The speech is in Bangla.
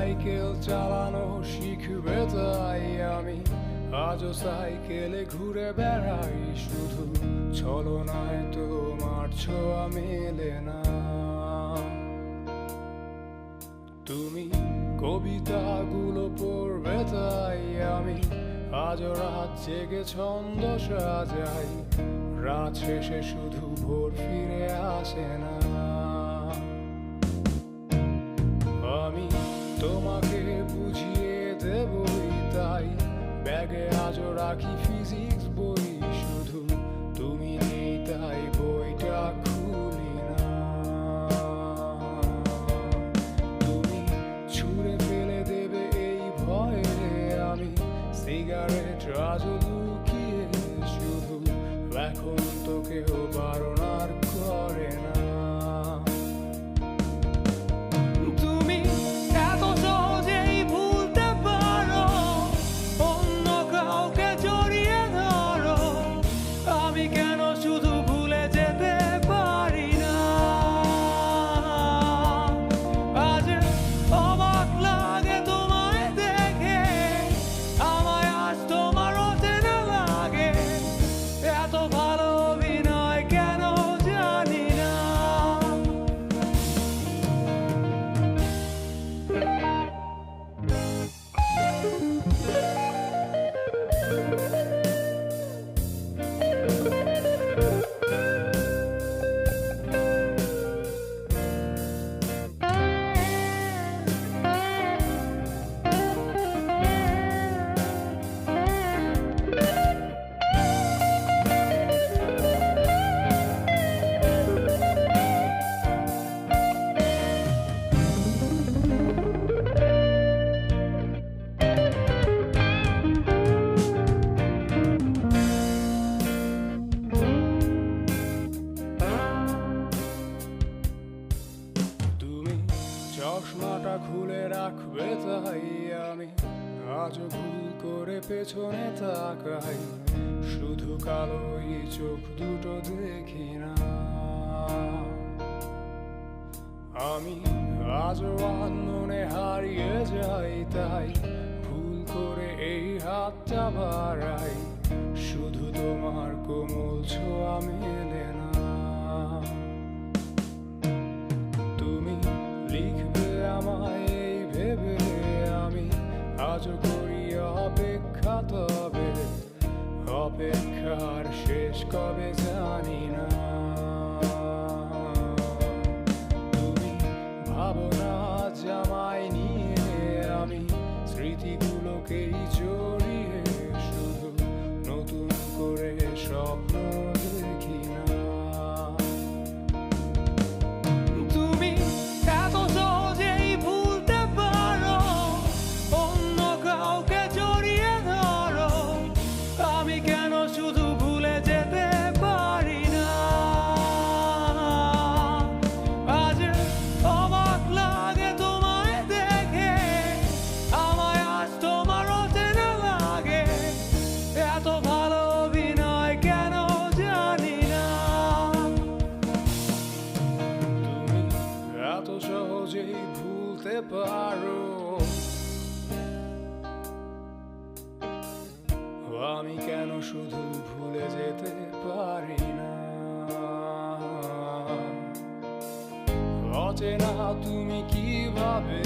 সাইকেল চালানো শিখবে তাই আমি। আজও সাইকেলে ঘুরে বেড়াই, শুধু ছলনায় তোমার ছোঁয়া মেলে না। তুমি কবিতাগুলো পড়বে তাই আমি। আজও রাত জেগে ছন্দ সাজাই, রাত শেষে শুধু ভোর ফিরে আসে না। তোমাকে বুঝিয়ে দেবই তাই। ব্যাগে আজও রাখি ফিজিক্স বই। শুধু তুমি নেই তাই বইটা খুলি তুমি ছুঁড়ে ফেলে দেবে এই ভয়ে আমি। সিগারেট আজও লুকিয়ে শুধু এখন তো কেউ বারণ চশমাটা খুলে রাখবে তাই আমি আজও ভুল করে পেছনে তাকাই শুধু কালোই চোখ দুটো দেখি না। আমি আজও আনমনে হারিয়ে যাই তাই ভুল করে এই হাতটা বাড়াই। শুধু তোমার কোমল ছোঁয়া মেলে না। আজও করি অপেক্ষা তবে অপেক্ষার শেষ কবে জানি না। তুমি ভাবো না আমি কেন শুধু ভুলে যেতে পারি না? অচেনা তুমি কীভাবে